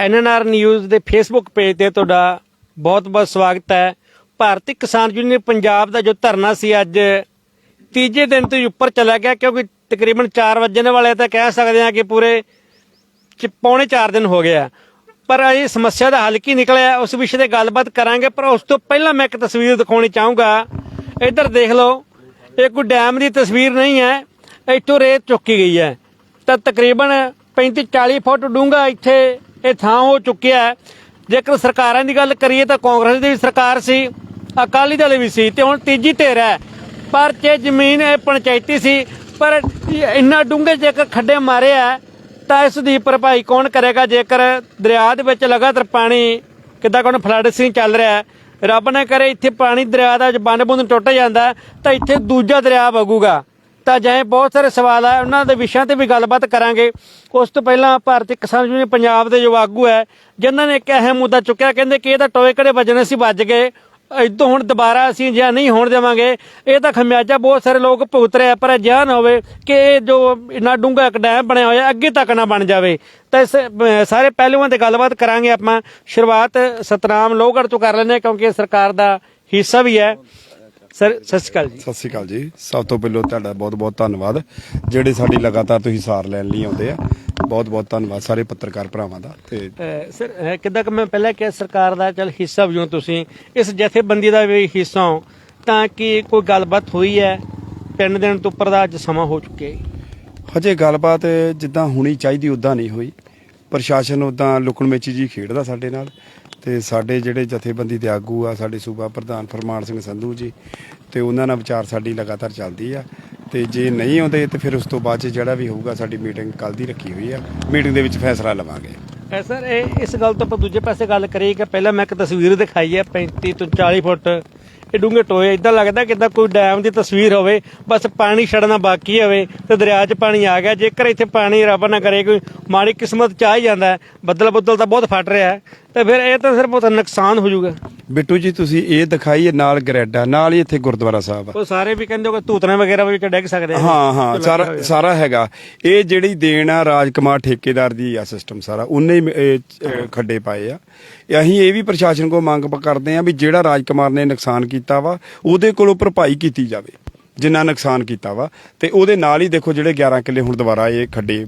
NNR news ਦੇ Facebook page ਤੇ ਤੁਹਾਡਾ ਬਹੁਤ-ਬਹੁਤ ਸਵਾਗਤ ਹੈ। ਭਾਰਤੀ ਕਿਸਾਨ ਯੂਨੀਅਨ ਪੰਜਾਬ ਦਾ ਜੋ ਧਰਨਾ ਸੀ, ਅੱਜ ਤੀਜੇ ਦਿਨ ਤੋਂ ਹੀ ਉੱਪਰ ਚਲਾ ਗਿਆ, ਕਿਉਂਕਿ ਤਕਰੀਬਨ 4 ਵਜੇ ਵਾਲੇ ਤਾਂ ਕਹਿ ਸਕਦੇ ਹਾਂ ਕਿ ਪੂਰੇ ਚ ਪੌਣੇ 4 ਦਿਨ ਹੋ ਗਿਆ ਪਰ ਇਹ ਸਮੱਸਿਆ ਦਾ ਹੱਲ ਕੀ ਨਿਕਲਿਆ, ਉਸ ਵਿਸ਼ੇ ਤੇ ਗੱਲਬਾਤ ਕਰਾਂਗੇ, ਪਰ ਉਸ ਤੋਂ ਪਹਿਲਾਂ ਮੈਂ ਇੱਕ ਤਸਵੀਰ ਦਿਖਾਉਣੀ ਚਾਹੂੰਗਾ। ਇੱਧਰ ਦੇਖ ਲਓ, ਇਹ ਕੋਈ ਡੈਮ ਦੀ ਤਸਵੀਰ ਨਹੀਂ ਹੈ, ਇੱਥੋਂ ਰੇਤ ਚੁੱਕੀ ਗਈ ਹੈ। ਤਾਂ ਤਕਰੀਬਨ 35 40 ਫੁੱਟ ਡੂੰਘਾ ਇੱਥੇ ਇਹ ਥਾਂ ਹੋ ਚੁੱਕਿਆ ਹੈ। ਜੇਕਰ ਸਰਕਾਰਾਂ ਦੀ ਗੱਲ ਕਰੀਏ ਤਾਂ ਕਾਂਗਰਸ ਦੀ ਵੀ ਸਰਕਾਰ ਸੀ, ਅਕਾਲੀ ਦਲ ਵੀ ਸੀ ਤੇ ਹੁਣ ਤੀਜੀ ਧਿਰ ਹੈ। ਪਰ ਜੇ ਜ਼ਮੀਨ ਇਹ ਪੰਚਾਇਤੀ ਸੀ, ਪਰ ਇੰਨਾ ਡੂੰਘੇ ਜੇਕਰ ਖੱਡੇ ਮਾਰੇ ਆ ਤਾਂ ਇਸ ਦੀ ਭਰਪਾਈ ਕੌਣ ਕਰੇਗਾ? ਜੇਕਰ ਦਰਿਆ ਦੇ ਵਿੱਚ ਲਗਾਤਾਰ ਪਾਣੀ, ਕਿੱਦਾਂ ਕੋਣ ਫਲੱਡ ਸੀ ਚੱਲ ਰਿਹਾ ਰੱਬ ਨਾ ਕਰੇ ਇੱਥੇ ਪਾਣੀ ਦਰਿਆ ਦਾ ਬੰਨ ਬੁੰਦ ਟੁੱਟ ਜਾਂਦਾ ਤਾਂ ਇੱਥੇ ਦੂਜਾ ਦਰਿਆ ਵਗੂਗਾ। ਤਾਂ ਜਿਵੇਂ ਬਹੁਤ ਸਾਰੇ ਸਵਾਲ ਆ, ਉਹਨਾਂ ਦੇ ਵਿਸ਼ਿਆਂ ਤੇ ਵੀ ਗੱਲਬਾਤ ਕਰਾਂਗੇ। ਉਸ ਤੋਂ ਪਹਿਲਾਂ ਭਾਰਤੀ ਕਿਸਾਨ ਯੂਨੀਅਨ ਪੰਜਾਬ ਦੇ ਜੋ ਆਗੂ ਹੈ, ਜਿਨ੍ਹਾਂ ਨੇ ਇੱਕ ਅਹਿਮ ਮੁੱਦਾ ਚੁੱਕਿਆ, ਕਹਿੰਦੇ ਕਿ ਇਹ ਟੋਏ ਕੜੇ ਵੱਜਣੇ ਸੀ, ਵੱਜ ਗਏ। ਇਦੋਂ ਹੁਣ ਦੁਬਾਰਾ ਅਸੀਂ ਜਾਂ ਨਹੀਂ ਹੋਣ ਦੇਵਾਂਗੇ। ਇਹ ਤਾਂ ਖਮਿਆਜਾ ਬਹੁਤ ਸਾਰੇ ਲੋਕ ਭੁਗਤ ਰਹੇ ਆ, ਪਰ ਅਜਿਹਾ ਨਾ ਹੋਵੇ ਕਿ ਇਹ ਜੋ ਇੰਨਾ ਡੂੰਘਾ ਇੱਕ ਡੈਮ ਬਣਿਆ ਹੋਇਆ, ਅੱਗੇ ਤੱਕ ਨਾ ਬਣ ਜਾਵੇ। ਤਾਂ ਇਸ ਸਾਰੇ ਪਹਿਲੂਆਂ ਤੇ ਗੱਲਬਾਤ ਕਰਾਂਗੇ ਆਪਾਂ। ਸ਼ੁਰੂਆਤ ਸਤਨਾਮ ਲੋਹਗੜ੍ਹ ਤੋਂ ਕਰ ਲੈਂਦੇ ਕਿਉਂਕਿ ਸਰਕਾਰ ਦਾ ਹਿੱਸਾ ਵੀ ਹੈ। ਸਰ ਸਤਿ ਸ਼੍ਰੀ ਅਕਾਲ ਜੀ। ਸਤਿ ਸ਼੍ਰੀ ਅਕਾਲ ਜੀ। ਸਭ ਤੋਂ ਪਹਿਲਾਂ ਤੁਹਾਡਾ ਬਹੁਤ-ਬਹੁਤ ਧੰਨਵਾਦ। ਜਿਹੜੇ ਸਾਡੀ ਲਗਾਤਾਰ ਤੁਸੀਂ ਸਾਰ ਲੈਣ ਲਈ ਆਉਂਦੇ ਆ ਬਹੁਤ-ਬਹੁਤ ਧੰਨਵਾਦ ਸਾਰੇ ਪੱਤਰਕਾਰ ਭਰਾਵਾਂ ਦਾ ਤੇ ਸਰ ਅਹ ਕਿੱਦਾਂ ਕਿ ਮੈਂ ਪਹਿਲਾਂ ਕਿਹਾ ਸਰਕਾਰ ਦਾ ਚਲ ਹਿੱਸਾ ਵੀ ਹੋ ਤੁਸੀਂ ਇਸ ਜਥੇਬੰਦੀ ਦਾ ਵੀ ਹਿੱਸਾ ਹੋ ਤਾਂ ਕਿ ਕੋਈ ਗੱਲਬਾਤ ਹੋਈ ਹੈ ਤਿੰਨ ਦਿਨ ਤੋਂ ਉੱਪਰ ਦਾ ਅੱਜ ਸਮਾਂ ਹੋ ਚੁੱਕਿਆ ਹੈ। ਹਜੇ ਗੱਲਬਾਤ ਜਿੱਦਾਂ ਹੋਣੀ ਚਾਹੀਦੀ ਉਦਾਂ ਨਹੀਂ ਹੋਈ। ਪ੍ਰਸ਼ਾਸਨ ਉਦਾਂ ਲੁਕਣ ਮੇਚੀ ਜੀ ਖੇਡਦਾ ਸਾਡੇ ਨਾਲ ਤੇ ਸਾਡੇ ਜਿਹੜੇ ਜਥੇਬੰਦੀ ਦੇ ਆਗੂ ਆ, ਸਾਡੇ ਸੂਬਾ ਪ੍ਰਧਾਨ ਫਰਮਾਨ ਸਿੰਘ ਸੰਧੂ ਜੀ ਤੇ ਉਹਨਾਂ ਨਾਲ ਵਿਚਾਰ ਸਾਡੀ ਲਗਾਤਾਰ ਚੱਲਦੀ ਆ ਤੇ ਜੇ ਨਹੀਂ ਆਉਂਦੇ ਤੇ ਫਿਰ ਉਸ ਤੋਂ ਬਾਅਦ 'ਚ ਜਿਹੜਾ ਵੀ ਹੋਊਗਾ ਸਾਡੀ ਮੀਟਿੰਗ ਕੱਲ ਦੀ ਰੱਖੀ ਹੋਈ ਆ। ਮੀਟਿੰਗ ਦੇ ਵਿੱਚ ਫੈਸਲਾ ਲਵਾਂਗੇ। ਐ ਸਰ, ਇਹ ਇਸ ਗੱਲ ਤੋਂ ਆਪਾਂ ਦੂਜੇ ਪਾਸੇ ਗੱਲ ਕਰੀਏ ਕਿ ਪਹਿਲਾਂ ਮੈਂ ਇੱਕ ਤਸਵੀਰ ਦਿਖਾਈ ਹੈ 35 ਤੋਂ 40 ਫੁੱਟ ਇਹ ਡੂੰਘੇ ਟੋਏ। ਇਦਾਂ ਲੱਗਦਾ ਕਿਦਾਂ ਕੋਈ ਡੈਮ ਦੀ ਤਸਵੀਰ ਹੋਵੇ ਬਸ ਪਾਣੀ ਛੜਨਾ ਬਾਕੀ ਹੋਵੇ ਤੇ ਦਰਿਆ 'ਚ ਪਾਣੀ ਆ ਗਿਆ। ਜੇਕਰ ਇੱਥੇ ਪਾਣੀ ਰੱਬ ਨਾ ਕਰੇ ਕੋਈ ਮਾੜੀ ਕਿਸਮਤ ਚ ਆ ਹੀ ਜਾਂਦਾ ਬੱਦਲ ਬੱਦਲ ਤਾਂ ਬਹੁਤ ਫਟ ਰਿਹਾ ਹੈ, ਤੇ ਫਿਰ ਇਹ ਤਾਂ ਸਿਰਫ ਨੁਕਸਾਨ ਹੋ ਜਾਊਗਾ। ਬਿੱਟੂ ਜੀ ਤੁਸੀਂ ਇਹ ਦਿਖਾਈਏ ਨਾਲ ਗਰੈਡਾ ਨਾਲ ਹੀ ਇੱਥੇ ਗੁਰਦੁਆਰਾ ਸਾਹਿਬ ਆ। ਉਹ ਸਾਰੇ ਵੀ ਕਹਿੰਦੇ ਕਿ ਧੂਤਨੇ ਵਗੈਰਾ ਵਿੱਚ ਡਿੱਗ ਸਕਦੇ ਆ। ਹਾਂ ਹਾਂ ਸਾਰਾ ਸਾਰਾ ਹੈਗਾ। ਇਹ ਜਿਹੜੀ ਦੇਣ ਆ ਰਾਜਕੁਮਾਰ ਠੇਕੇਦਾਰ ਦੀ ਆ ਸਿਸਟਮ ਸਾਰਾ ਉਹਨੇ ਹੀ ਇਹ, ਖੱਡੇ ਪਾਏ ਆ। ਇਹ ਅਸੀਂ ਇਹ ਵੀ ਪ੍ਰਸ਼ਾਸਨ ਕੋਲ ਮੰਗ ਕਰਦੇ ਆ ਵੀ ਜਿਹੜਾ ਰਾਜਕੁਮਾਰ ਨੇ ਨੁਕਸਾਨ ਕੀਤਾ ਵਾ ਉਹਦੇ ਕੋਲੋਂ ਭਰਪਾਈ ਕੀਤੀ ਜਾਵੇ। ਜਿੰਨਾ ਨੁਕਸਾਨ ਕੀਤਾ ਵਾ। ਤੇ ਉਹਦੇ ਨਾਲ ਹੀ ਦੇਖੋ ਜਿਹੜੇ 11 ਕਿੱਲੇ ਹੁਣ ਦੁਬਾਰਾ ਇਹ ਖੱਡੇ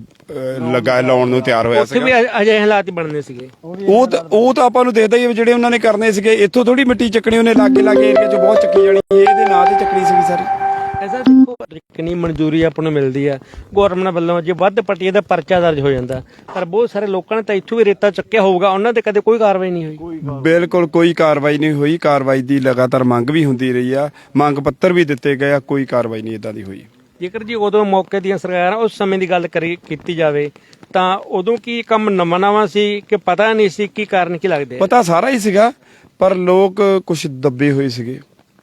ਲਗਾ ਲਾਉਣ ਨੂੰ ਤਿਆਰ ਹੋਇਆ ਉੱਥੇ ਵੀ ਸੀਗਾ। ਅ- ਅਜਿਹੇ ਹਾਲਾਤ ਹੀ ਬਣਨੇ ਸੀਗੇ। ਉਹ ਤਾਂ ਉਹ ਤਾਂ ਆਪਾਂ ਨੂੰ ਦੇਖਦਾ ਹੀ ਵੀ ਜਿਹੜੇ ਉਹਨਾਂ ਨੇ ਕਰਨੇ ਸੀਗੇ ਇੱਥੋਂ ਥੋੜੀ ਮਿੱਟੀ ਚੱਕਣੀ ਉਹਨੇ ਲਾਗੇ ਲਾਗੇ ਏਰੀਆ 'ਚ ਬਹੁਤ ਚੱਕੀ ਜਾਣੀ ਇਹਦੇ ਨਾਲ ਹੀ ਚੱਕਣੀ ਸੀਗੀ ਸਾਰੀ। ਐਸਾ ਦੇਖੋ ਕਿੰਨੀ ਮਨਜ਼ੂਰੀ ਆਪਾਂ ਨੂੰ ਮਿਲਦੀ ਆ। ਗਵਰਨਮੈਂਟ ਵੱਲੋਂ ਜੇ ਵੱਧ ਪੱਟੀ ਦਾ ਪਰਚਾ ਦਰਜ ਹੋ ਜਾਂਦਾ। ਪਰ ਬਹੁਤ ਸਾਰੇ ਲੋਕਾਂ ਨੇ ਤਾਂ ਇੱਥੋਂ ਵੀ ਰੇਤਾ ਚੱਕਿਆ ਹੋਊਗਾ ਉਹਨਾਂ ਤੇ ਕਦੇ ਕੋਈ ਕਾਰਵਾਈ ਨਹੀਂ ਹੋਈ। ਬਿਲਕੁਲ ਕੋਈ ਕਾਰਵਾਈ ਨਹੀਂ ਹੋਈ। ਕਾਰਵਾਈ ਦੀ ਲਗਾਤਾਰ ਮੰਗ ਵੀ ਹੁੰਦੀ ਰਹੀ ਆ। ਮੰਗ ਪੱਤਰ ਵੀ ਦਿੱਤੇ ਗਏ ਆ ਕੋਈ ਕਾਰਵਾਈ ਨਹੀਂ ਇਦਾਂ ਦੀ ਹੋਈ। ਜੇਕਰ ਜੀ ਉਦੋਂ ਮੌਕੇ ਦੀਆਂ ਸਰਕਾਰਾਂ ਉਸ ਸਮੇਂ ਦੀ ਗੱਲ ਕਰੀ ਕੀਤੀ ਜਾਵੇ ਤਾਂ ਉਦੋਂ ਕੀ ਕੰਮ ਨਵਾਂ ਨਵਾਂ ਸੀ ਕਿ ਪਤਾ ਨਹੀਂ ਸੀ ਕੀ ਕਾਰਨ ਕੀ ਲੱਗਦੇ? ਪਤਾ ਸਾਰਾ ਹੀ ਸੀਗਾ ਪਰ ਲੋਕ ਕੁਝ ਦੱਬੇ ਹੋਏ ਸੀਗੇ।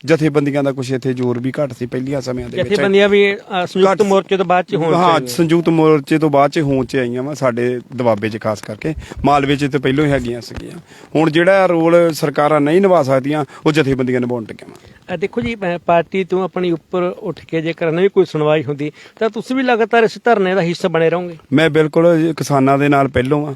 ਜਥੇਬੰਦੀਆਂ ਦਾ ਕੁਝ ਇੱਥੇ ਜ਼ੋਰ ਵੀ ਘੱਟ ਸੀ ਪਹਿਲੀਆਂ ਸਮਿਆਂ ਦੇ ਵਿੱਚ। ਜਥੇਬੰਦੀਆਂ ਵੀ ਅ, ਸੰਯੁਕਤ ਘੱਟ- ਮੋਰਚੇ ਤੋਂ ਬਾਅਦ ਚ ਹੋਣ ਹਾਂ ਚਾਹੀਦੀਆਂ। ਸੰਯੁਕਤ ਮੋਰਚੇ ਤੋਂ ਬਾਅਦ ਚ ਹੋਂਦ ਚ ਆਈਆਂ ਵਾ ਸਾਡੇ ਦਬਾਬੇ ਚ ਖਾਸ ਕਰਕੇ। ਮਾਲਵੇ ਚ ਤੇ ਪਹਿਲਾਂ ਹੀ ਹੈਗੀਆਂ ਸੀਗੀਆਂ। ਹੁਣ ਜਿਹੜਾ ਰੋਲ ਸਰਕਾਰਾਂ ਨਹੀਂ ਨਿਭਾ ਸਕਦੀਆਂ ਉਹ ਜਥੇਬੰਦੀਆਂ ਨਿਭਾਉਣ ਟਿਕਿਆ ਵਾ। ਅ, ਦੇਖੋ ਜੀ ਅ, ਪਾਰਟੀ ਤੋਂ ਆਪਣੀ ਉੱਪਰ ਉੱਠ ਕੇ ਜੇਕਰ ਨਹੀਂ ਕੋਈ ਸੁਣਵਾਈ ਹੁੰਦੀ ਤਾਂ ਤੁਸੀਂ ਵੀ ਲਗਾਤਾਰ ਇਸ ਧਰਨੇ ਦਾ ਹਿੱਸਾ ਬਣੇ ਰਹੋਗੇ। ਮੈਂ ਬਿਲਕੁਲ ਕਿਸਾਨਾਂ ਦੇ ਨਾਲ ਪਹਿਲੋਂ ਆ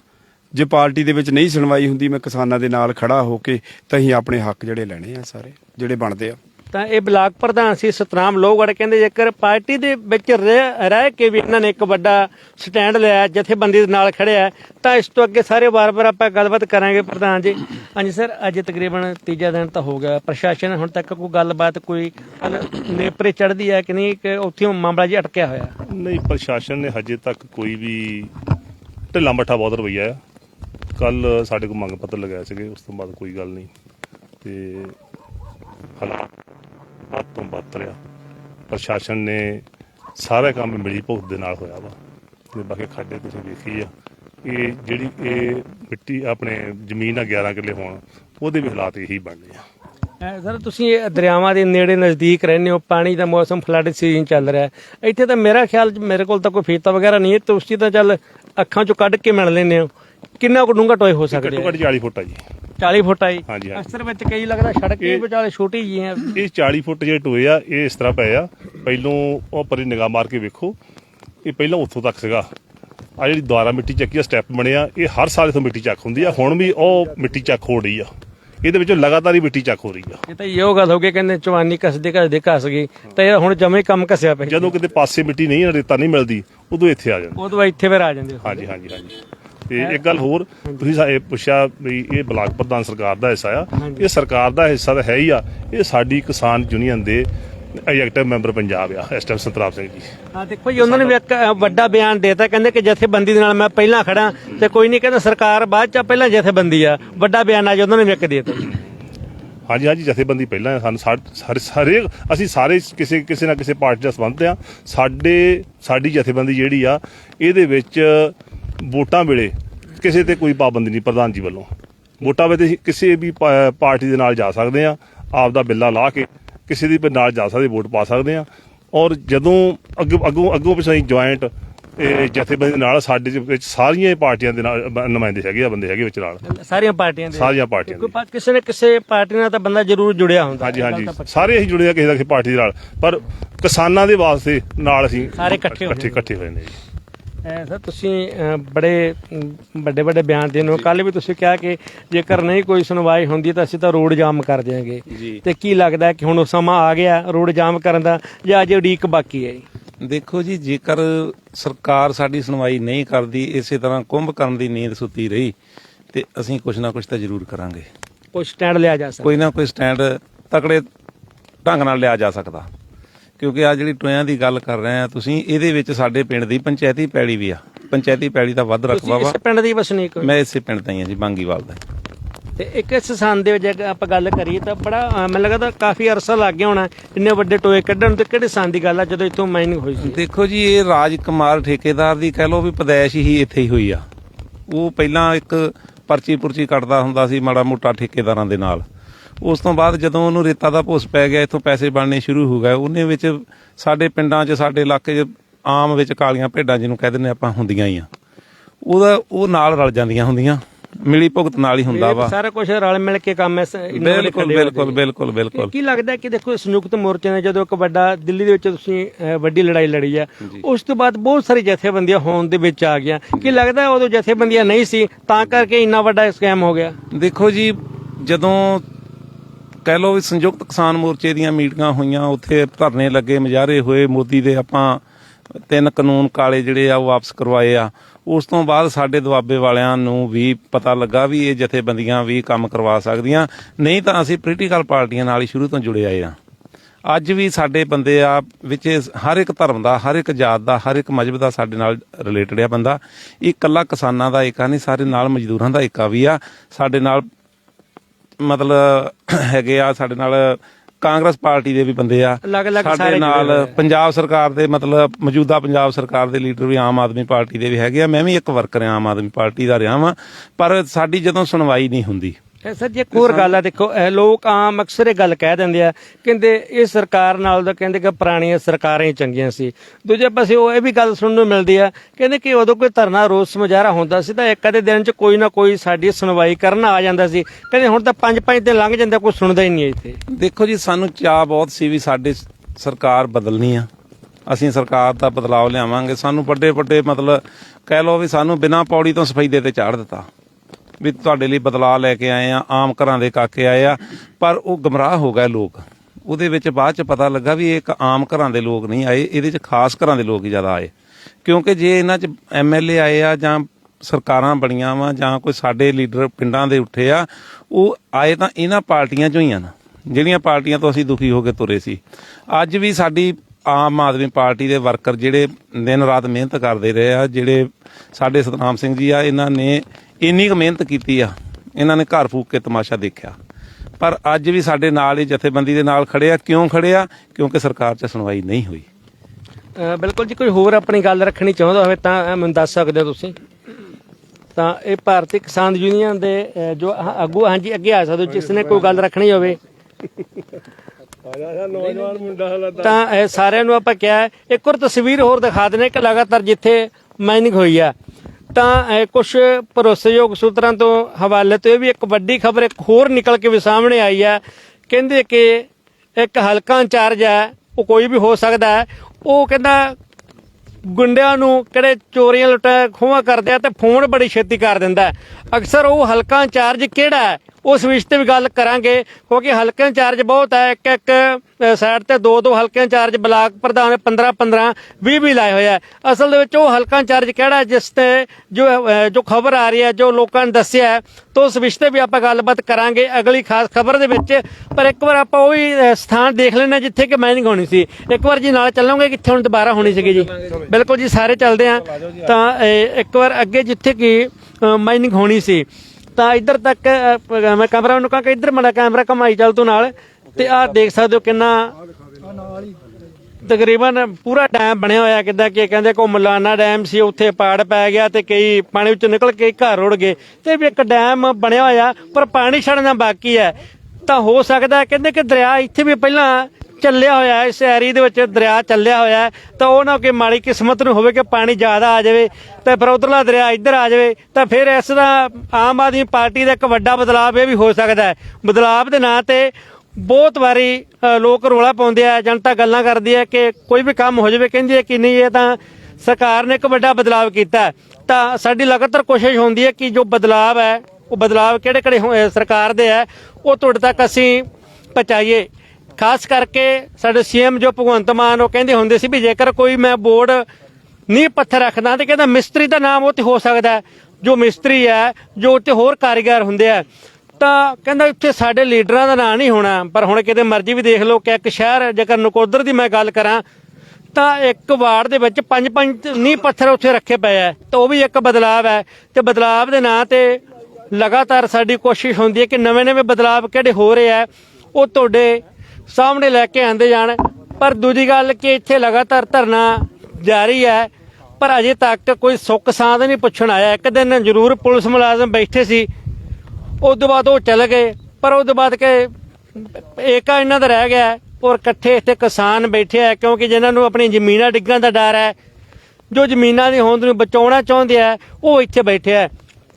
ਜੇ ਪਾਰਟੀ ਦੇ ਵਿੱਚ ਨਹੀਂ ਸੁਣਵਾਈ ਹੁੰਦੀ ਮੈਂ ਕਿਸਾਨਾਂ ਦੇ ਨਾਲ ਖੜਾ ਹੋ ਕੇ ਤਾਂ ਅਸੀਂ ਆਪਣੇ ਹੱਕ ਜਿਹੜੇ ਲੈਣੇ ਆ ਸਾਰੇ ਜਿਹੜੇ ਬਣਦੇ ਆ। ਤਾਂ ਇਹ ਬਲਾਕ ਪ੍ਰਧਾਨ ਸੀ ਸਤਨਾਮ ਲੋਹਗੜ ਕਹਿੰਦੇ ਜੇਕਰ ਪਾਰਟੀ ਦੇ ਵਿੱਚ ਰਹਿ ਰਹਿ ਕੇ ਵੀ ਇਹਨਾਂ ਨੇ ਇੱਕ ਵੱਡਾ ਸਟੈਂਡ ਲਿਆ ਜਥੇਬੰਦੀ ਦੇ ਨਾਲ ਖੜਿਆ ਤਾਂ ਇਸ ਤੋਂ ਅੱਗੇ ਸਾਰੇ ਵਾਰ-ਵਾਰ ਆਪਾਂ ਗੱਲਬਾਤ ਕਰਾਂਗੇ ਪ੍ਰਧਾਨ ਜੀ। ਹਾਂਜੀ ਸਰ ਅੱਜ ਤਕਰੀਬਨ ਤੀਜਾ ਦਿਨ ਤਾਂ ਹੋ ਗਿਆ। ਪ੍ਰਸ਼ਾਸਨ ਹੁਣ ਤੱਕ ਕੋਈ ਗੱਲਬਾਤ ਕੋਈ ਨੇਪਰੇ ਚੜਦੀ ਹੈ ਕਿ ਨਹੀਂ ਕਿ ਉੱਥੇ ਮਾਮਲਾ ਜੀ ਅਟਕਿਆ ਹੋਇਆ? ਨਹੀਂ ਪ੍ਰਸ਼ਾਸਨ ਨੇ ਹਜੇ ਤੱਕ ਕੋਈ ਵੀ ਢਿੱਲਾ ਮੱਠਾ ਬਹੁਤ ਰਵਈਆ ਆ। ਕੱਲ ਸਾਡੇ ਕੋਲ ਮੰਗ ਪੱਤਰ ਲਗਾਇਆ ਸੀਗੇ, ਉਸ ਤੋਂ ਬਾਅਦ ਕੋਈ ਗੱਲ ਨਹੀਂ। ਤੇ ਹਾਲਾਤ ਬਾਤ ਤੋਂ ਬਾਤ ਪ੍ਰਸ਼ਾਸਨ ਨੇ ਸਾਰਾ ਕੰਮ ਮਿਲੀ ਭੁਗਤ ਦੇ ਨਾਲ ਹੋਇਆ ਵਾ। ਤੇ ਬਾਕੀ ਖਾਡੇ ਤੁਸੀਂ ਵੇਖੀ ਆ। ਇਹ ਜਿਹੜੀ ਇਹ ਮਿੱਟੀ ਆਪਣੇ ਜ਼ਮੀਨ ਆ 11 ਕਿੱਲੇ ਹੋਣ, ਉਹਦੇ ਵੀ ਹਾਲਾਤ ਇਹੀ ਬਣਨੇ ਆ। ਸਰ, ਤੁਸੀਂ ਇਹ ਦਰਿਆਵਾਂ ਦੇ ਨੇੜੇ ਨਜ਼ਦੀਕ ਰਹਿੰਦੇ ਹੋ, ਪਾਣੀ ਦਾ ਮੌਸਮ ਫਲੱਡ ਸੀਜ਼ਨ ਚੱਲ ਰਿਹਾ ਇੱਥੇ ਤਾਂ ਮੇਰਾ ਖਿਆਲ ਮੇਰੇ ਕੋਲ ਤਾਂ ਕੋਈ ਫੀਤਾ ਵਗੈਰਾ ਨਹੀਂ ਹੈ ਤੁਸੀਂ ਤਾਂ ਚੱਲ ਅੱਖਾਂ 'ਚੋਂ ਕੱਢ ਕੇ ਮਿਲ ਲੈਂਦੇ ਹੋ। ਕਿੰਨਾ ਕੁ ਡੂੰਘਾ ਟੋਏ ਹੋ ਸਕਦੇ ਘੱਟੋ ਆ? ਘੱਟ 40 ਫੁੱਟ ਆ ਜੀ। 40 ਫੁੱਟ ਆਈ ਹਾਂਜੀ, ਹਾਂਜੀ। ਅਕਸਰ ਵਿੱਚ ਕਈ ਲੱਗਦਾ ਸੜਕ ਵੀ ਇਹ- ਵਿਚਾਲੇ ਛੋਟੀ ਜੀ ਹੈ। ਇਹ 40 ਫੁੱਟ ਜਿਹੜੇ ਟੋਏ ਆ ਇਹ ਇਸ ਤਰ੍ਹਾਂ ਪਏ ਆ। ਪਹਿਲੋਂ ਉਹ ਪਰੇ ਨਿਗਾਹ ਮਾਰ ਕੇ ਵੇਖੋ। ਇਹ ਪਹਿਲਾਂ ਉੱਥੋਂ ਤੱਕ ਸੀਗਾ। ਆ ਜਿਹੜੀ ਦੁਆਰਾ ਮਿੱਟੀ ਚੱਕੀ ਆ ਸਟੈਪ ਬਣਿਆ ਇਹ ਹਰ ਸਾਲ ਇਥੋਂ ਮਿੱਟੀ ਚੱਕ ਹੁੰਦੀ ਆ। ਹੁਣ ਵੀ ਉਹ ਮਿੱਟੀ ਚੱਕ ਹੋ ਰਹੀ ਆ। ਇਹਦੇ ਵਿੱਚੋਂ ਲਗਾਤਾਰ ਹੀ ਮਿੱਟੀ ਚੱਕ ਹੋ ਰਹੀ ਆ। ਇਹ ਤਾਂ ਇਹੋ ਗੱਲ ਹੋ ਗਈ ਕਹਿੰਦੇ ਚਵਾਨੀ ਕੱਸਦੇ ਕੱਸਦੇ ਕੱਸ ਗਈ। ਤਾਂ ਇਹ ਹੁਣ ਜਮੇ ਕੰਮ ਕੱਸਿਆ ਪਿਆ ਜਦੋਂ ਕਿਤੇ ਪਾਸੇ ਮਿੱਟੀ ਨਹੀਂ ਰੇਤਾ ਨਹੀਂ ਮਿਲਦੀ ਉਦੋਂ ਇੱਥੇ ਆ ਜਾਂਦੇ। ਉਦੋਂ ਇੱਥੇ ਫਿਰ ਆ ਜਾਂਦੇ। ਹੋ। ਹਾਂਜੀ ਹਾਂਜੀ ਹਾਂਜੀ। ਤੇ ਇੱਕ ਗੱਲ ਹੋਰ ਤੁਸੀਂ ਸਾ- ਇਹ ਪੁੱਛਿਆ ਵੀ ਇਹ ਬਲਾਕ ਪ੍ਰਧਾਨ ਸਰਕਾਰ ਦਾ ਹਿੱਸਾ ਆ। ਇਹ ਸਰਕਾਰ ਦਾ ਹਿੱਸਾ ਤਾਂ ਹੈ ਹੀ ਆ। ਇਹ ਸਾਡੀ ਕਿਸਾਨ ਯੂਨੀਅਨ ਦੇ ਐਗਜ਼ੈਕਟਿਵ ਮੈਂਬਰ ਪੰਜਾਬ ਆ ਇਸ ਟਾਈਮ ਸਤਰਾਪ ਸਿੰਘ ਜੀ। ਹਾਂ ਦੇਖੋ ਜੀ ਉਹਨਾਂ ਨੇ ਵੀ ਇੱਕ ਅ, ਵੱਡਾ ਬਿਆਨ ਦੇਤਾ ਕਹਿੰਦੇ ਕਿ ਜਥੇਬੰਦੀ ਦੇ ਨਾਲ ਮੈਂ ਪਹਿਲਾਂ ਖੜਾ ਤੇ ਕੋਈ ਨਹੀਂ ਕਹਿੰਦਾ ਸਰਕਾਰ ਬਾਅਦ ਚ ਆ, ਪਹਿਲਾਂ ਜਥੇਬੰਦੀ ਆ। ਵੱਡਾ ਬਿਆਨ ਅੱਜ ਉਹਨਾਂ ਨੇ ਵੀ ਇੱਕ ਦਿੱਤਾ। ਹਾਂਜੀ ਹਾਂਜੀ ਜਥੇਬੰਦੀ ਪਹਿਲਾਂ ਸਾਨੂੰ ਸਾ- ਸਾਰੇ ਸਾਰੇ ਅਸੀਂ ਸਾਰੇ ਕਿਸੇ ਕਿਸੇ ਨਾ ਕਿਸੇ ਪਾਰਟੀ ਦਾ ਸੰਬੰਧ ਆ। ਸਾਡੇ ਸਾਡੀ ਜਥੇਬੰਦੀ ਜਿਹੜੀ ਆ ਇਹਦੇ ਵਿੱਚ ਵੋਟਾਂ ਵੇਲੇ ਕਿਸੇ ਤੇ ਕੋਈ ਪਾਬੰਦੀ ਨਹੀਂ ਪ੍ਰਧਾਨ ਜੀ ਵੱਲੋਂ। ਵੋਟਾਂ ਵੇਲੇ ਅਸੀਂ ਕਿਸੇ ਵੀ ਪਾਰਟੀ ਦੇ ਨਾਲ ਜਾ ਸਕਦੇ ਆ ਆਪ ਦਾ ਬਿੱਲਾ ਲਾ ਕੇ ਕਿਸੇ ਦੀ ਨਾਲ ਜਾ ਸਕਦੇ ਵੋਟ ਪਾ ਸਕਦੇ ਆ ਔਰ ਜਦੋਂ ਅੱਗੋਂ ਅੱਗੋਂ ਅੱਗੋਂ ਪਿਛੋਂ ਜੁਆਇੰਟ ਇਹ ਜਥੇਬੰਦੀ ਦੇ ਨਾਲ ਸਾਡੇ ਦੇ ਵਿੱਚ ਸਾਰੀਆਂ ਪਾਰਟੀਆਂ ਦੇ ਨਾਲ ਨੁਮਾਇੰਦੇ ਹੈਗੇ ਆ ਬੰਦੇ ਹੈਗੇ ਵਿੱਚ ਨਾਲ। ਸਾਰੀਆਂ ਪਾਰਟੀਆਂ ਦੇ? ਸਾਰੀਆਂ ਪਾਰਟੀਆਂ ਦੇ। ਕਿਸੇ ਨਾ ਕਿਸੇ ਪਾਰਟੀ ਨਾਲ ਤਾਂ ਬੰਦਾ ਜ਼ਰੂਰ ਜੁੜਿਆ ਹੁੰਦਾ। ਹਾਂਜੀ ਹਾਂਜੀ। ਸਾਰੇ ਅਸੀਂ ਜੁੜੇ ਆ ਕਿਸੇ ਨਾ ਕਿਸੇ ਪਾਰਟੀ ਦੇ ਨਾਲ। ਪਰ ਕਿਸਾਨਾਂ ਦੇ ਵਾਸਤੇ ਨਾਲ ਅਸੀਂ ਸਾਰੇ ਇਕੱਠੇ ਇਕੱਠੇ। ਇਕੱਠੇ ਹੋਏ ਨੇ ਜੀ। ਸਰ ਤੁਸੀਂ ਬੜੇ ਵੱਡੇ ਵੱਡੇ ਬਿਆਨ ਦੇਣ ਨੂੰ ਕੱਲ ਵੀ ਤੁਸੀਂ ਕਿਹਾ ਕਿ ਜੇਕਰ ਨਹੀਂ ਕੋਈ ਸੁਣਵਾਈ ਹੁੰਦੀ ਤਾਂ ਅਸੀਂ ਤਾਂ ਰੋਡ ਜਾਮ ਕਰ ਦਿਆਂਗੇ। ਤੇ ਕੀ ਲੱਗਦਾ ਹੈ ਕਿ ਹੁਣ ਉਹ ਸਮਾਂ ਆ ਗਿਆ ਰੋਡ ਜਾਮ ਕਰਨ ਦਾ ਜਾਂ ਅਜੇ ਉਡੀਕ ਬਾਕੀ ਹੈ? ਦੇਖੋ ਜੀ ਜੇਕਰ ਸਰਕਾਰ ਸਾਡੀ ਸੁਣਵਾਈ ਨਹੀਂ ਕਰਦੀ ਇਸੇ ਤਰ੍ਹਾਂ ਕੁੰਭ ਕਰਨ ਦੀ ਨੀਂਦ ਸੁੱਤੀ ਰਹੀ ਤੇ ਅਸੀਂ ਕੁਝ ਨਾ ਕੁਝ ਤਾਂ ਜ਼ਰੂਰ ਕਰਾਂਗੇ। ਕੋਈ ਸਟੈਂਡ ਲਿਆ ਜਾ ਸਕਦਾ? ਕੋਈ ਨਾ ਕੋਈ ਸਟੈਂਡ ਤਕੜੇ ਢੰਗ ਨਾਲ ਲਿਆ ਜਾ ਸਕਦਾ। ਕਿਉਂਕਿ ਆ ਜਿਹੜੀ ਟੋਇਆਂ ਦੀ ਗੱਲ ਕਰ ਰਹੇ ਆ ਤੁਸੀਂ ਇਹਦੇ ਵਿੱਚ ਸਾਡੇ ਪਿੰਡ ਦੀ ਪੰਚਾਇਤੀ ਪੈਲੀ ਵੀ ਆ। ਪੰਚਾਇਤੀ ਪੈਲੀ ਦਾ ਵੱਧ ਰਕਬਾ ਤੁਸੀਂ ਵਾ। ਇਸ ਪਿੰਡ ਦੀ ਵਸਨੀਕ ਹੋ ਮੈਂ ਇਸੇ ਪਿੰਡ ਦਾ ਹੀ ਆ ਜੀ ਬਾਂਗੀਵਾਲ ਦਾ ਤੇ ਇੱਕ ਇਸ ਦੇ ਵਿੱਚ ਜੇ ਆਪਾਂ ਗੱਲ ਕਰੀਏ ਤਾਂ ਬੜਾ ਮੈਨੂੰ ਲੱਗਦਾ ਕਾਫੀ ਅਰਸਾ ਲੱਗ ਗਿਆ ਹੋਣਾ ਇੰਨੇ ਵੱਡੇ ਟੋਏ ਕੱਢਣ ਤੇ ਕਿਹੜੇ ਸੰਦ ਦੀ ਗੱਲ ਆ ਜਦੋਂ ਇੱਥੋਂ ਮਾਈਨਿੰਗ ਹੋਈ ਸੀ? ਦੇਖੋ ਜੀ ਇਹ ਰਾਜ ਕੁਮਾਰ ਠੇਕੇਦਾਰ ਦੀ ਕਹਿ ਲਓ ਵੀ ਪਦੈਸ਼ ਹੀ ਇੱਥੇ ਹੀ ਹੋਈ ਆ। ਉਹ ਪਹਿਲਾਂ ਇੱਕ ਪਰਚੀ ਪੁਰਚੀ ਕੱਟਦਾ ਹੁੰਦਾ ਸੀ ਮਾੜਾ ਮੋਟਾ ਠੇਕੇਦਾਰਾਂ ਦੇ ਨਾਲ। ਉਸ ਤੋਂ ਬਾਅਦ ਜਦੋਂ ਉਹਨੂੰ ਰੇਤਾ ਦਾ ਭੁੱਸ ਪੈ ਗਿਆ ਇੱਥੋਂ ਪੈਸੇ ਬਣਨੇ ਸ਼ੁਰੂ ਹੋ ਗਏ। ਉਹਨੇ ਵਿੱਚ ਸਾਡੇ ਪਿੰਡਾਂ 'ਚ ਸਾਡੇ ਇਲਾਕੇ 'ਚ ਆਮ ਵਿੱਚ ਕਾਲੀਆਂ ਭੇਡਾਂ ਜਿਹਨੂੰ ਕਹਿ ਦਿੰਦੇ ਆਪਾਂ ਹੁੰਦੀਆਂ ਹੀ ਆ। ਉਹਦਾ ਉਹ ਨਾਲ ਰਲ ਜਾਂਦੀਆਂ ਹੁੰਦੀਆਂ। ਮਿਲੀ ਭੁਗਤ ਨਾਲ ਹੀ ਹੁੰਦਾ ਵਾ। ਸਾਰਾ ਕੁਝ ਰਲ ਮਿਲ ਕੇ ਕੰਮ ਵੱਡੇ ਬਿਲਕੁਲ ਬਿਲਕੁਲ। ਬਿਲਕੁਲ ਬਿਲਕੁਲ ਕੀ ਲੱਗਦਾ ਕਿ ਦੇਖੋ ਸੰਯੁਕਤ ਮੋਰਚੇ ਨੇ ਜਦੋਂ ਇੱਕ ਵੱਡਾ ਦਿੱਲੀ ਦੇ ਵਿੱਚ ਤੁਸੀਂ ਵੱਡੀ ਲੜਾਈ ਲੜੀ ਆ ਉਸ ਤੋਂ ਬਾਅਦ ਬਹੁਤ ਸਾਰੀ ਜਥੇਬੰਦੀਆਂ ਹੋਣ ਦੇ ਵਿੱਚ ਆ ਗਿਆ ਕੀ ਲੱਗਦਾ ਉਦੋਂ ਜਥੇਬੰਦੀਆਂ ਨਹੀਂ ਸੀ ਤਾਂ ਕਰਕੇ ਇੰਨਾ ਵੱਡਾ ਸਕੈਮ ਹੋ ਗਿਆ? ਦੇਖੋ ਜੀ ਜਦੋਂ ਕਹਿ ਲਓ ਵੀ ਸੰਯੁਕਤ ਕਿਸਾਨ ਮੋਰਚੇ ਦੀਆਂ ਮੀਟਿੰਗਾਂ ਹੋਈਆਂ, ਉੱਥੇ ਧਰਨੇ ਲੱਗੇ, ਮੁਜ਼ਾਹਰੇ ਹੋਏ, ਮੋਦੀ ਦੇ ਆਪਾਂ ਤਿੰਨ ਕਾਨੂੰਨ ਕਾਲੇ ਜਿਹੜੇ ਆ ਉਹ ਵਾਪਸ ਕਰਵਾਏ ਆ। ਉਸ ਤੋਂ ਬਾਅਦ ਸਾਡੇ ਦੁਆਬੇ ਵਾਲਿਆਂ ਨੂੰ ਵੀ ਪਤਾ ਲੱਗਾ ਵੀ ਇਹ ਜਥੇਬੰਦੀਆਂ ਵੀ ਕੰਮ ਕਰਵਾ ਸਕਦੀਆਂ। ਨਹੀਂ ਤਾਂ ਅਸੀਂ ਪੋਲੀਟੀਕਲ ਪਾਰਟੀਆਂ ਨਾਲ ਹੀ ਸ਼ੁਰੂ ਤੋਂ ਜੁੜੇ ਆਏ ਆ। ਅੱਜ ਵੀ ਸਾਡੇ ਬੰਦੇ ਆ ਵਿੱਚ ਹਰ ਇੱਕ ਧਰਮ ਦਾ, ਹਰ ਇੱਕ ਜਾਤ ਦਾ, ਹਰ ਇੱਕ ਮਜਹਬ ਦਾ ਸਾਡੇ ਨਾਲ ਰਿਲੇਟਡ ਆ ਬੰਦਾ। ਇਹ ਇਕੱਲਾ ਕਿਸਾਨਾਂ ਦਾ ਏਕਾ ਨਹੀਂ, ਸਾਰੇ ਨਾਲ ਮਜ਼ਦੂਰਾਂ ਦਾ ਏਕਾ ਵੀ ਆ। ਸਾਡੇ ਨਾਲ ਮਤਲਬ ਹੈਗੇ ਆ ਸਾਡੇ ਨਾਲ ਕਾਂਗਰਸ ਪਾਰਟੀ ਦੇ ਵੀ ਬੰਦੇ ਆ। ਅਲੱਗ-ਅਲੱਗ ਸਾਰੇ ਸਾਡੇ ਜੁੜੇ ਨਾਲ ਹੋਏ ਆ। ਪੰਜਾਬ ਸਰਕਾਰ ਦੇ ਮਤਲਬ ਮੌਜੂਦਾ ਪੰਜਾਬ ਸਰਕਾਰ ਦੇ ਲੀਡਰ ਵੀ ਆਮ ਆਦਮੀ ਪਾਰਟੀ ਦੇ ਵੀ ਹੈਗੇ ਆ। ਮੈਂ ਵੀ ਇੱਕ ਵਰਕਰ ਆ ਆਮ ਆਦਮੀ ਪਾਰਟੀ ਦਾ ਰਿਹਾ ਵਾਂ। ਪਰ ਸਾਡੀ ਜਦੋਂ ਸੁਣਵਾਈ ਨਹੀਂ ਹੁੰਦੀ ਸਰ ਜੇ ਇੱਕ ਹੋਰ ਗੱਲ ਆ ਦੇਖੋ ਇਹ ਲੋਕ ਆਮ ਅਕਸਰ ਇਹ ਗੱਲ ਕਹਿ ਦਿੰਦੇ ਆ ਕਹਿੰਦੇ ਇਹ ਸਰਕਾਰ ਨਾਲ ਤਾਂ ਕਹਿੰਦੇ ਕਿ ਪੁਰਾਣੀਆਂ ਸਰਕਾਰਾਂ ਹੀ ਚੰਗੀਆਂ ਸੀ। ਦੂਜੇ ਪਾਸੇ ਉਹ ਇਹ ਵੀ ਗੱਲ ਸੁਣਨ ਨੂੰ ਮਿਲਦੀ ਆ ਕਹਿੰਦੇ ਕਿ ਉਦੋਂ ਕੋਈ ਧਰਨਾ ਰੋਸ ਮੁਜ਼ਾਹਰਾ ਹੁੰਦਾ ਸੀ ਤਾਂ ਇੱਕ ਅੱਧੇ ਦਿਨ ਚ ਕੋਈ ਨਾ ਕੋਈ ਸਾਡੀ ਸੁਣਵਾਈ ਕਰਨ ਆ ਜਾਂਦਾ ਸੀ। ਕਹਿੰਦੇ ਹੁਣ ਤਾਂ ਪੰਜ ਪੰਜ ਦਿਨ ਲੰਘ ਜਾਂਦਾ ਕੋਈ ਸੁਣਦਾ ਹੀ ਨਹੀਂ ਇੱਥੇ। ਦੇਖੋ ਜੀ ਸਾਨੂੰ ਚਾਹ ਬਹੁਤ ਸੀ ਵੀ ਸਾਡੇ ਸਰਕਾਰ ਬਦਲਣੀ ਆ। ਅਸੀਂ ਸਰਕਾਰ ਦਾ ਬਦਲਾਅ ਲਿਆਵਾਂਗੇ। ਸਾਨੂੰ ਵੱਡੇ ਵੱਡੇ ਮਤਲਬ ਕਹਿ ਲਓ ਵੀ ਸਾਨੂੰ ਬਿਨਾਂ ਪੌੜੀ ਤੋਂ ਸਫੈਦੇ ਤੇ ਚਾੜ ਦਿੱਤਾ। ਵੀ ਤੁਹਾਡੇ ਲਈ ਬਦਲਾਅ ਲੈ ਕੇ ਆਏ ਆ, ਆਮ ਘਰਾਂ ਦੇ ਕਾਕੇ ਆਏ ਆ, ਪਰ ਉਹ ਗਮਰਾਹ ਹੋ ਗਏ ਲੋਕ। ਉਹਦੇ ਵਿੱਚ ਬਾਅਦ ਚ ਪਤਾ ਲੱਗਾ ਵੀ ਇਹ ਇੱਕ ਆਮ ਘਰਾਂ ਦੇ ਲੋਕ ਨਹੀਂ ਆਏ, ਇਹਦੇ ਚ ਖਾਸ ਘਰਾਂ ਦੇ ਲੋਕ ਹੀ ਜ਼ਿਆਦਾ ਆਏ। ਕਿਉਂਕਿ ਜੇ ਇਹਨਾਂ ਚ ਐਮਐਲਏ ਆਏ ਆ ਜਾਂ ਸਰਕਾਰਾਂ ਬਣੀਆਂ ਵਾ ਜਾਂ ਕੋਈ ਸਾਡੇ ਲੀਡਰ ਪਿੰਡਾਂ ਦੇ ਉੱਠੇ ਆ, ਉਹ ਆਏ ਤਾਂ ਇਹਨਾਂ ਪਾਰਟੀਆਂ ਚੋਂ ਹੀ ਆ ਨਾ। ਜਿਹੜੀਆਂ ਪਾਰਟੀਆਂ ਤੋਂ ਅਸੀਂ ਦੁਖੀ ਹੋ ਕੇ ਤੁਰੇ ਸੀ। ਅੱਜ ਵੀ ਸਾਡੀ ਆਮ ਆਦਮੀ ਪਾਰਟੀ ਦੇ ਵਰਕਰ ਜਿਹੜੇ ਦਿਨ ਰਾਤ ਮਿਹਨਤ ਕਰਦੇ ਰਹੇ ਆ, ਜਿਹੜੇ ਸਾਡੇ ਸਤਨਾਮ ਸਿੰਘ ਜੀ ਆ, ਇਹਨਾਂ ਨੇ ਇੰਨੀ ਕੁ ਮਿਹਨਤ ਕੀਤੀ ਆ, ਇਹਨਾਂ ਨੇ ਘਰ ਫੂਕ ਕੇ ਤਮਾਸ਼ਾ ਦੇਖਿਆ। ਪਰ ਅੱਜ ਵੀ ਸਾਡੇ ਨਾਲ ਹੀ ਜਥੇਬੰਦੀ ਦੇ ਨਾਲ ਖੜੇ ਆ। ਕਿਉਂ ਖੜੇ ਆ? ਕਿਉਂਕਿ ਸਰਕਾਰ 'ਚ ਸੁਣਵਾਈ ਨਹੀਂ ਹੋਈ। ਬਿਲਕੁਲ ਜੀ, ਕੋਈ ਹੋਰ ਆਪਣੀ ਗੱਲ ਰੱਖਣੀ ਚਾਹੁੰਦਾ ਹੋਵੇ ਤਾਂ ਮੈਨੂੰ ਦੱਸ ਸਕਦੇ ਹੋ ਤੁਸੀਂ? ਤਾਂ ਇਹ ਭਾਰਤੀ ਕਿਸਾਨ ਯੂਨੀਅਨ ਦੇ ਜੋ ਆਗੂ, ਹਾਂਜੀ, ਅੱਗੇ ਆ ਸਕਦੇ ਜਿਸ ਨੇ ਕੋਈ ਗੱਲ ਰੱਖਣੀ ਹੋਵੇ। ਤਾਂ ਸਾਰਿਆਂ ਨੂੰ ਆਪਾਂ ਕਿਹਾ, ਇੱਕ ਹੋਰ ਤਸਵੀਰ ਹੋਰ ਦਿਖਾ ਦਿੰਦੇ ਕਿ ਲਗਾਤਾਰ ਜਿੱਥੇ ਮਾਈਨਿੰਗ ਹੋਈ ਆ। ਤਾਂ ਕੁਝ ਭਰੋਸੇਯੋਗ ਸੂਤਰਾਂ ਤੋਂ ਹਵਾਲੇ ਤੋਂ ਇਹ ਵੀ ਇੱਕ ਵੱਡੀ ਖਬਰ ਇੱਕ ਹੋਰ ਨਿਕਲ ਕੇ ਵੀ ਸਾਹਮਣੇ ਆਈ ਹੈ। ਕਹਿੰਦੇ ਕਿ ਇੱਕ ਹਲਕਾ ਇੰਚਾਰਜ ਹੈ, ਉਹ ਕੋਈ ਵੀ ਹੋ ਸਕਦਾ ਹੈ। ਉਹ ਕਹਿੰਦਾ ਗੁੰਡਿਆਂ ਨੂੰ ਕਿਹੜੇ ਚੋਰੀਆਂ ਲੁੱਟਾਂ ਖੋਹਾਂ ਕਰਦੇ ਆ ਤੇ ਫੋਨ ਬੜੀ ਛੇਤੀ ਕਰ ਦਿੰਦਾ ਅਕਸਰ ਉਹ ਹਲਕਾ ਇੰਚਾਰਜ ਕਿਹੜਾ ਹੈ? ਉਸ ਵਿਸ਼ੇ ਤੇ ਵੀ ਗੱਲ ਕਰਾਂਗੇ, ਕਿਉਂਕਿ ਹਲਕੇ ਇੰਚਾਰਜ ਬਹੁਤ ਹੈ, ਇੱਕ ਇੱਕ ਸਾਈਡ ਤੇ ਦੋ ਦੋ ਹਲਕੇ ਇੰਚਾਰਜ ਬਲਾਕ ਪ੍ਰਧਾਨ 15 15 20 20 ਲਾਏ ਹੋਏ ਆ। ਅਸਲ ਦੇ ਵਿੱਚ ਉਹ ਹਲਕਾ ਇੰਚਾਰਜ ਕਿਹੜਾ ਜਿਸ ਤੇ ਜੋ ਜੋ ਖਬਰ ਆ ਰਹੀ ਹੈ, ਜੋ ਲੋਕਾਂ ਨੇ ਦੱਸਿਆ ਹੈ, ਤਾਂ ਉਸ ਵਿਸ਼ੇ ਤੇ ਵੀ ਆਪਾਂ ਗੱਲਬਾਤ ਕਰਾਂਗੇ ਅਗਲੀ ਖਾਸ ਖਬਰ ਦੇ ਵਿੱਚ। ਪਰ ਇੱਕ ਵਾਰ ਆਪਾਂ ਉਹ ਹੀ ਸਥਾਨ ਦੇਖ ਲੈਣਾ ਜਿੱਥੇ ਕਿ ਮਾਈਨਿੰਗ ਹੋਣੀ ਸੀ। ਇੱਕ ਵਾਰ ਜੀ ਨਾਲ ਚੱਲਾਂਗੇ ਕਿੱਥੇ ਹੁਣ ਦੁਬਾਰਾ ਹੋਣੀ ਸੀਗੀ ਜੀ? ਬਿਲਕੁਲ ਜੀ, ਸਾਰੇ ਚੱਲਦੇ ਆ ਤਾਂ ਇੱਕ ਵਾਰ ਅੱਗੇ ਜਿੱਥੇ ਕਿ ਮਾਈਨਿੰਗ ਹੋਣੀ ਸੀ ਤਾਂ ਇੱਧਰ ਤੱਕ ਅਹ, ਮੈਂ ਕੈਮਰਾ ਨੂੰ ਕਹਾਂ ਕਿ ਇੱਧਰ ਮੜਾ ਕੈਮਰਾ ਕਮਾਈ ਚੱਲ ਤੂੰ ਨਾਲ। ਤੇ ਆਹ ਦੇਖ ਸਕਦੇ ਹੋ ਕਿੰਨਾ ਤਕਰੀਬਨ ਪੂਰਾ ਡੈਮ ਬਣਿਆ ਹੋਇਆ ਕਿੱਦਾਂ ਕਿ ਕਹਿੰਦੇ ਕੋ ਮਲਾਨਾ ਡੈਮ ਸੀ ਉੱਥੇ ਪਾੜ ਪੈ ਗਿਆ ਤੇ ਕਈ ਪਾਣੀ ਵਿੱਚ ਨਿਕਲ ਕੇ ਘਰ ਰੁੜ ਗਏ। ਤੇ ਵੀ ਇੱਕ ਡੈਮ ਬਣਿਆ ਹੋਇਆ ਪਰ ਪਾਣੀ ਛੱਡਣਾ ਬਾਕੀ ਹੈ। ਤਾਂ ਹੋ ਸਕਦਾ ਹੈ ਕਹਿੰਦੇ ਕਿ ਦਰਿਆ ਇੱਥੇ ਵੀ ਪਹਿਲਾਂ ਚੱਲਿਆ ਹੋਇਆ ਹੈ, ਇਸ ਐਰੀ ਦੇ ਵਿੱਚ ਦਰਿਆ ਚੱਲਿਆ ਹੋਇਆ ਹੈ, ਤਾਂ ਉਹ ਨਾ ਕਿ ਮਾੜੀ ਕਿਸਮਤ ਨੂੰ ਹੋਵੇ ਕਿ ਪਾਣੀ ਜ਼ਿਆਦਾ ਆ ਜਾਵੇ ਤੇ ਫਿਰ ਉਧਰਲਾ ਦਰਿਆ ਇੱਧਰ ਆ ਜਾਵੇ ਤਾਂ ਫਿਰ ਇਸ ਦਾ ਆਮ ਆਦਮੀ ਪਾਰਟੀ ਦਾ ਇੱਕ ਵੱਡਾ ਬਦਲਾਅ ਇਹ ਵੀ ਹੋ ਸਕਦਾ ਹੈ। ਬਦਲਾਅ ਦੇ ਨਾਂ ਤੇ ਬਹੁਤ ਵਾਰੀ ਲੋਕ ਰੋਲਾ ਪਾਉਂਦੇ ਆ ਜਨਤਾ ਗੱਲਾਂ ਕਰਦੀ ਹੈ ਕਿ ਕੋਈ ਵੀ ਕੰਮ ਹੋ ਜਾਵੇ ਕਹਿੰਦੀ ਹੈ ਕਿ ਨਹੀਂ ਇਹ ਤਾਂ ਸਰਕਾਰ ਨੇ ਇੱਕ ਵੱਡਾ ਬਦਲਾਅ ਕੀਤਾ ਤਾਂ ਸਾਡੀ ਲਗਾਤਾਰ ਕੋਸ਼ਿਸ਼ ਹੁੰਦੀ ਹੈ ਕਿ ਜੋ ਬਦਲਾਅ ਹੈ ਉਹ ਬਦਲਾਅ ਕਿਹੜੇ ਕਿਹੜੇ ਸਰਕਾਰ ਦੇ ਹੈ ਉਹ ਤੁਹਾਡੇ ਤੱਕ ਅਸੀਂ ਪਹੁੰਚਾਈਏ। ਖਾਸ ਕਰਕੇ ਸਾਡੇ ਸੀਐਮ ਜੋ ਭਗਵੰਤ ਮਾਨ, ਉਹ ਕਹਿੰਦੇ ਹੁੰਦੇ ਸੀ ਵੀ ਜੇਕਰ ਕੋਈ ਮੈਂ ਬੋਰਡ ਨੀਂਹ ਪੱਥਰ ਰੱਖਦਾ ਤੇ ਕਹਿੰਦਾ ਮਿਸਤਰੀ ਦਾ ਨਾਮ ਉਹ ਤੇ ਹੋ ਸਕਦਾ ਜੋ ਮਿਸਤਰੀ ਹੈ, ਜੋ ਉੱਥੇ ਹੋਰ ਕਾਰੀਗਰ ਹੁੰਦੇ ਆ, ਤਾਂ ਕਹਿੰਦਾ ਇੱਥੇ ਸਾਡੇ ਲੀਡਰਾਂ ਦਾ ਨਾਂ ਨਹੀਂ ਹੋਣਾ। ਪਰ ਹੁਣ ਕਿਤੇ ਮਰਜ਼ੀ ਵੀ ਦੇਖ ਲਓ ਕਿ ਇੱਕ ਸ਼ਹਿਰ ਜੇਕਰ ਨਕੋਦਰ ਦੀ ਮੈਂ ਗੱਲ ਕਰਾਂ, ਤਾਂ ਇੱਕ ਵਾਰਡ ਦੇ ਵਿੱਚ ਪੰਜ ਪੰਜ ਨੀਂਹ ਪੱਥਰ ਉੱਥੇ ਰੱਖੇ ਪਏ ਆ। ਤਾਂ ਉਹ ਵੀ ਇੱਕ ਬਦਲਾਅ ਹੈ ਤੇ ਬਦਲਾਅ ਦੇ ਨਾਂ ਤੇ ਲਗਾਤਾਰ ਸਾਡੀ ਕੋਸ਼ਿਸ਼ ਹੁੰਦੀ ਹੈ ਕਿ ਨਵੇਂ-ਨਵੇਂ ਬਦਲਾਅ ਕਿਹੜੇ ਹੋ ਰਹੇ ਆ, ਉਹ ਤੁਹਾਡੇ ਸਾਹਮਣੇ ਲੈ ਕੇ ਆਂਦੇ ਜਾਣ। ਪਰ ਦੂਜੀ ਗੱਲ ਕਿ ਇੱਥੇ ਲਗਾਤਾਰ ਧਰਨਾ ਜਾਰੀ ਹੈ। ਪਰ ਅਜੇ ਤੱਕ ਕੋਈ ਸੁੱਕ ਸਾਂਦ ਨਹੀਂ ਪੁੱਛਣ ਆਇਆ। ਇੱਕ ਦਿਨ ਜ਼ਰੂਰ ਪੁਲਿਸ ਮੁਲਾਜ਼ਮ ਬੈਠੇ ਸੀ। ਉਸ ਤੋਂ ਬਾਅਦ ਉਹ ਚਲੇ ਗਏ। ਪਰ ਉਸ ਤੋਂ ਬਾਅਦ ਕਿ ਏਕਾ ਇਹਨਾਂ ਦਾ ਰਹਿ ਗਿਆ। ਔਰ ਇਕੱਠੇ ਇੱਥੇ ਕਿਸਾਨ ਬੈਠੇ ਆ। ਕਿਉਂਕਿ ਜਿਨ੍ਹਾਂ ਨੂੰ ਆਪਣੀ ਜ਼ਮੀਨਾਂ ਡਿੱਗਣ ਦਾ ਡਰ ਹੈ, ਜੋ ਜ਼ਮੀਨਾਂ ਦੀ ਹੋਂਦ ਨੂੰ ਬਚਾਉਣਾ ਚਾਹੁੰਦੇ ਆ, ਉਹ ਇੱਥੇ ਬੈਠੇ ਆ।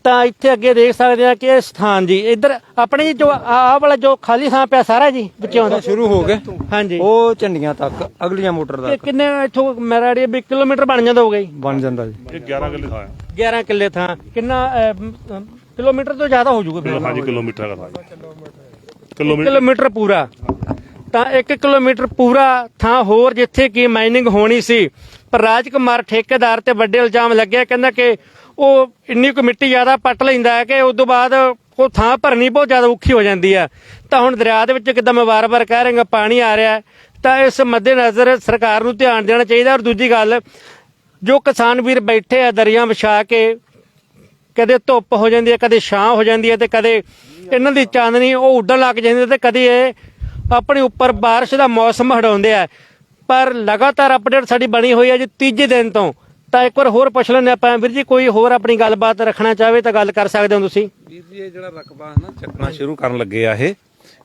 ਤਾਂ ਇੱਥੇ ਅੱਗੇ ਦੇਖ ਸਕਦੇ ਆ ਕਿ ਇਹ ਸਥਾਨ ਜੀ ਇੱਧਰ ਆਪਣੇ ਜੀ ਜੋ ਆਹ ਵਾਲਾ ਜੋ ਖਾਲੀ ਥਾਂ ਪਿਆ ਸਾਰਾ ਜੀ ਬਚਾਉਂਦਾ ਸ਼ੁਰੂ ਹੋ ਗਏ। ਹਾਂਜੀ। ਉਹ ਝੰਡੀਆਂ ਤੱਕ ਅਗਲੀਆਂ ਮੋਟਰ ਇਹ ਤੱਕ ਕਿੰਨੇ ਇੱਥੋਂ ਮੇਰਾ ਆਈਡੀਆ 20 ਕਿਲੋਮੀਟਰ ਬਣ ਜਾਂਦਾ ਹੋਊਗਾ ਜੀ। ਬਣ ਜਾਂਦਾ ਜੀ। ਇਹ 11 ਕਿੱਲੇ ਥਾਂ ਹੈ। 11 ਕਿੱਲੇ ਥਾਂ। ਕਿੰਨਾ ਅਹ, ਕਿਲੋਮੀਟਰ ਤੋਂ ਜ਼ਿਆਦਾ ਹੋ ਜਾਊਗਾ ਫਿਰ? ਹਾਂਜੀ ਕਿਲੋਮੀਟਰ ਦਾ ਥਾਂ ਕਿਲੋਮੀਟਰ। ਕਿਲੋਮੀਟਰ ਪੂਰਾ। ਤਾਂ 1 ਕਿਲੋਮੀਟਰ ਪੂਰਾ ਥਾਂ ਹੋਰ ਜਿੱਥੇ ਕੀ ਮਾਈਨਿੰਗ ਹੋਣੀ ਸੀ। ਪਰ ਰਾਜਕੁਮਾਰ ਠੇਕੇਦਾਰ ਤੇ ਵੱਡੇ ਇਲਜ਼ਾਮ ਲੱਗਿਆ ਕਹਿੰਦਾ ਕਿ ਉਹ ਇੰਨੀ ਕੁ ਮਿੱਟੀ ਜ਼ਿਆਦਾ ਪੱਟ ਲੈਂਦਾ ਹੈ ਕਿ ਉਸ ਤੋਂ ਬਾਅਦ ਉਹ ਥਾਂ ਭਰਨੀ ਬਹੁਤ ਜ਼ਿਆਦਾ ਔਖੀ ਹੋ ਜਾਂਦੀ ਹੈ ਤਾਂ ਹੁਣ ਦਰਿਆ ਦੇ ਵਿੱਚ ਕਿਦਾਂ ਮੈਂ ਵਾਰ-ਵਾਰ ਕਹਿ ਰਿਹਾ ਪਾਣੀ ਆ ਰਿਹਾ ਹੈ, ਤਾਂ ਇਸ ਮੱਦੇਨਜ਼ਰ ਸਰਕਾਰ ਨੂੰ ਧਿਆਨ ਦੇਣਾ ਚਾਹੀਦਾ ਔਰ ਦੂਜੀ ਗੱਲ ਜੋ ਕਿਸਾਨ ਵੀਰ ਬੈਠੇ ਆ ਦਰਿਆ ਵਿਛਾ ਕੇ ਕਦੇ ਧੁੱਪ ਹੋ ਜਾਂਦੀ ਹੈ ਕਦੇ ਛਾਂ ਹੋ ਜਾਂਦੀ ਹੈ ਤੇ ਕਦੇ ਇਹਨਾਂ ਦੀ ਚਾਂਦਨੀ ਉਹ ਉੱਡਣ ਲੱਗ ਜਾਂਦੀ ਹੈ ਤੇ ਕਦੇ ਇਹ ਆਪਣੇ ਉੱਪਰ بارش ਦਾ ਮੌਸਮ ਹਟਾਉਂਦੇ ਆ ਪਰ ਲਗਾਤਾਰ ਅਪਡੇਟ ਸਾਡੀ ਬਣੀ ਹੋਈ ਹੈ ਜੀ ਤੀਜੇ ਦਿਨ ਤੋਂ ਤਾਂ ਇੱਕ ਵਾਰ ਹੋਰ ਪੁੱਛ ਲੈਂਦੇ ਆਪਾਂ। ਵੀਰ ਜੀ ਕੋਈ ਹੋਰ ਆਪਣੀ ਗੱਲਬਾਤ ਰੱਖਣਾ ਚਾਹਵੇ ਤਾਂ ਗੱਲ ਕਰ ਸਕਦੇ ਹੋ ਤੁਸੀਂ। ਵੀਰ ਜੀ ਇਹ ਜਿਹੜਾ ਰਕਬਾ ਹੈ ਨਾ ਚੱਕਣਾ ਸ਼ੁਰੂ ਕਰਨ ਲੱਗੇ ਆ ਇਹ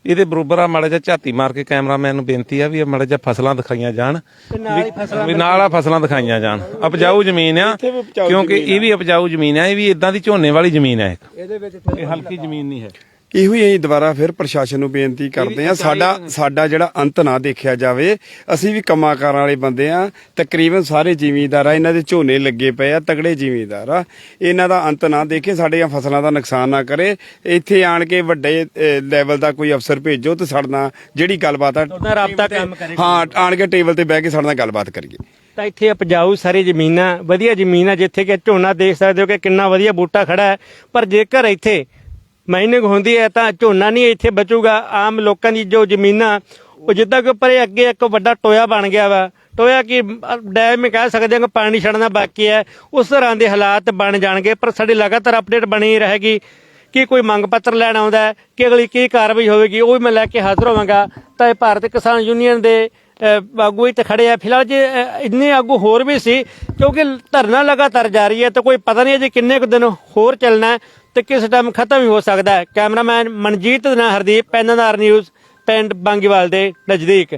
ਇਹਦੇ ਬਰੋਬਰ ਆ ਮਾੜਾ ਜਿਹਾ ਝਾਤੀ ਮਾਰ ਕੇ ਕੈਮਰਾਮੈਨ ਨੂੰ ਬੇਨਤੀ ਆ ਵੀ ਇਹ ਮਾੜਾ ਜਿਹਾ ਫਸਲਾਂ ਦਿਖਾਈਆਂ ਜਾਣ। ਨਾਲ ਹੀ ਫਸਲਾਂ ਵੀ ਨਾਲ ਆ ਫਸਲਾਂ ਦਿਖਾਈਆਂ ਜਾਣ। ਉਪਜਾਊ ਜ਼ਮੀਨ ਆ ਕਿਉਂਕਿ ਇਹ ਵੀ ਉਪਜਾਊ ਜ਼ਮੀਨ ਆ ਇਹ ਵੀ ਇਦਾਂ ਦੀ ਝੋਨੇ ਵਾਲੀ ਜ਼ਮੀਨ ਆ ਇੱਕ। ਇਹਦੇ ਵਿੱਚ ਇਹ ਹਲਕੀ ਜ਼ਮੀਨ ਨਹੀਂ ਹੈ। ਇਹੋ ਹੀ ਅਸੀਂ ਦੁਬਾਰਾ ਫਿਰ ਪ੍ਰਸ਼ਾਸਨ ਨੂੰ ਬੇਨਤੀ ਕਰਦੇ ਆ ਸਾਡਾ ਸਾਡਾ ਜਿਹੜਾ ਅੰਤ ਨਾ ਦੇਖਿਆ ਜਾਵੇ ਅਸੀਂ ਵੀ ਕੰਮਾਂ ਕਾਰਾਂ ਵਾਲੇ ਬੰਦੇ ਆ ਤਕਰੀਬਨ ਸਾਰੇ ਜ਼ਿਮੀਂਦਾਰ ਆ ਇਹਨਾਂ ਦੇ ਝੋਨੇ ਲੱਗੇ ਪਏ ਆ ਤਗੜੇ ਜ਼ਿਮੀਂਦਾਰ ਆ। ਇਹਨਾਂ ਦਾ ਅੰਤ ਨਾ ਦੇਖੇ ਸਾਡੀਆਂ ਫਸਲਾਂ ਦਾ ਨੁਕਸਾਨ ਨਾ ਕਰੇ। ਇੱਥੇ ਆਣ ਕੇ ਵੱਡੇ ਲੈਵਲ ਦਾ ਕੋਈ ਅਫਸਰ ਭੇਜੋ ਤੇ ਸਾਡੇ ਨਾਲ ਜਿਹੜੀ ਗੱਲਬਾਤ ਆ ਉਹਦਾ ਰਾਬਤਾ ਕੰਮ ਕਰੇ। ਹਾਂ ਆਣ ਕੇ ਟੇਬਲ ਤੇ ਬਹਿ ਕੇ ਸਾਡੇ ਨਾਲ ਗੱਲਬਾਤ ਕਰੀਏ। ਤਾਂ ਇੱਥੇ ਉਪਜਾਊ ਸਾਰੀ ਜ਼ਮੀਨਾਂ ਵਧੀਆ ਜ਼ਮੀਨ ਆ ਜਿੱਥੇ ਕਿ ਝੋਨਾ ਦੇਖ ਸਕਦੇ ਹੋ ਕਿ ਕਿੰਨਾ ਵਧੀਆ ਬੂਟਾ ਖੜਾ ਹੈ। ਪਰ ਜੇਕਰ ਇੱਥੇ ਮਾਈਨਿੰਗ ਹੁੰਦੀ ਹੈ ਤਾਂ ਝੋਨਾ ਨਹੀਂ ਇੱਥੇ ਬਚੂਗਾ। ਆਮ ਲੋਕਾਂ ਦੀ ਜੋ ਜ਼ਮੀਨਾਂ, ਉਹ ਜਿੱਦਾਂ ਕਿ ਉੱਪਰ ਇਹ ਅੱਗੇ ਇੱਕ ਵੱਡਾ ਟੋਇਆ ਬਣ ਗਿਆ ਵਾ। ਟੋਇਆ ਕਿ, ਡੈਮ ਹੀ ਕਹਿ ਸਕਦੇ ਹਾਂ ਕਿ ਪਾਣੀ ਛੱਡਣਾ ਬਾਕੀ ਹੈ। ਉਸ ਤਰ੍ਹਾਂ ਦੇ ਹਾਲਾਤ ਬਣ ਜਾਣਗੇ, ਪਰ ਸਾਡੀ ਲਗਾਤਾਰ ਅਪਡੇਟ ਬਣੀ ਰਹੇਗੀ ਕਿ ਕੋਈ ਮੰਗ ਪੱਤਰ ਲੈਣ ਆਉਂਦਾ ਕਿ ਅਗਲੀ ਕੀ ਕਾਰਵਾਈ ਹੋਵੇਗੀ, ਉਹ ਵੀ ਮੈਂ ਲੈ ਕੇ ਹਾਜ਼ਰ ਹੋਵਾਂਗਾ। ਤਾਂ ਇਹ ਭਾਰਤ ਕਿਸਾਨ ਯੂਨੀਅਨ ਦੇ ਆਗੂ ਇੱਥੇ ਖੜੇ ਆ। ਫਿਲਹਾਲ ਜੇ ਇੰਨੇ ਆਗੂ ਹੋਰ ਵੀ ਸੀ, ਕਿਉਂਕਿ ਧਰਨਾ ਲਗਾਤਾਰ ਜਾਰੀ ਹੈ, ਤਾਂ ਕੋਈ ਪਤਾ ਨਹੀਂ ਜੇ ਕਿੰਨੇ ਕੁ ਦਿਨ ਹੋਰ ਚੱਲਣਾ ਤੇ ਕਿਸ ਟਾਈਮ ਖਤਮ ਵੀ ਹੋ ਸਕਦਾ ਹੈ? ਕੈਮਰਾਮੈਨ ਮਨਜੀਤ ਦੇ ਨਾਲ ਹਰਦੀਪ ਪੈਨਨਾਰ ਨਿਊਜ਼ ਪਿੰਡ ਬਾਂਗੀਵਾਲ ਦੇ ਨਜ਼ਦੀਕ।